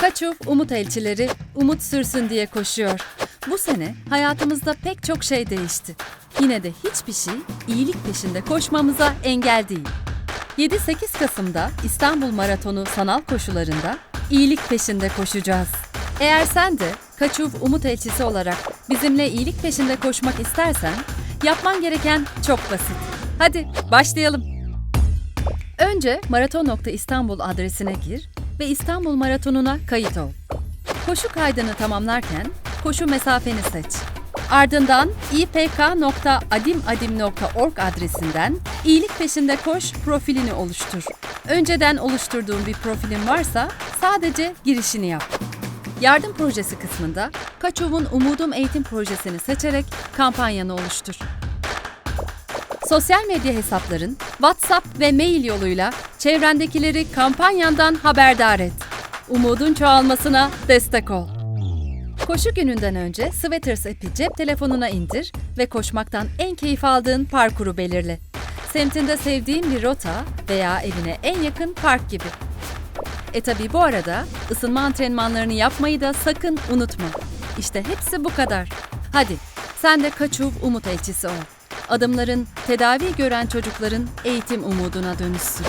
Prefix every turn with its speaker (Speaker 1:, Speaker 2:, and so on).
Speaker 1: Kaçuv Umut elçileri umut sürsün diye koşuyor. Bu sene hayatımızda pek çok şey değişti. Yine de hiçbir şey iyilik peşinde koşmamıza engel değil. 7-8 Kasım'da İstanbul Maratonu sanal koşularında iyilik peşinde koşacağız. Eğer sen de Kaçuv Umut elçisi olarak bizimle iyilik peşinde koşmak istersen yapman gereken çok basit. Hadi başlayalım. Önce maraton.istanbul adresine gir ve İstanbul Maratonu'na kayıt ol. Koşu kaydını tamamlarken koşu mesafeni seç. Ardından ipk.adimadim.org adresinden iyilik peşinde koş profilini oluştur. Önceden oluşturduğun bir profilin varsa sadece girişini yap. Yardım projesi kısmında Kaçov'un Umudum Eğitim Projesi'ni seçerek kampanyanı oluştur. Sosyal medya hesapların, WhatsApp ve mail yoluyla çevrendekileri kampanyandan haberdar et. Umudun çoğalmasına destek ol. Koşu gününden önce Sweaters app'i cep telefonuna indir ve koşmaktan en keyif aldığın parkuru belirle. Semtinde sevdiğin bir rota veya evine en yakın park gibi. E tabi bu arada ısınma antrenmanlarını yapmayı da sakın unutma. İşte hepsi bu kadar. Hadi sen de Kaçuv Umut elçisi ol. Adımların tedavi gören çocukların eğitim umuduna dönüşsün.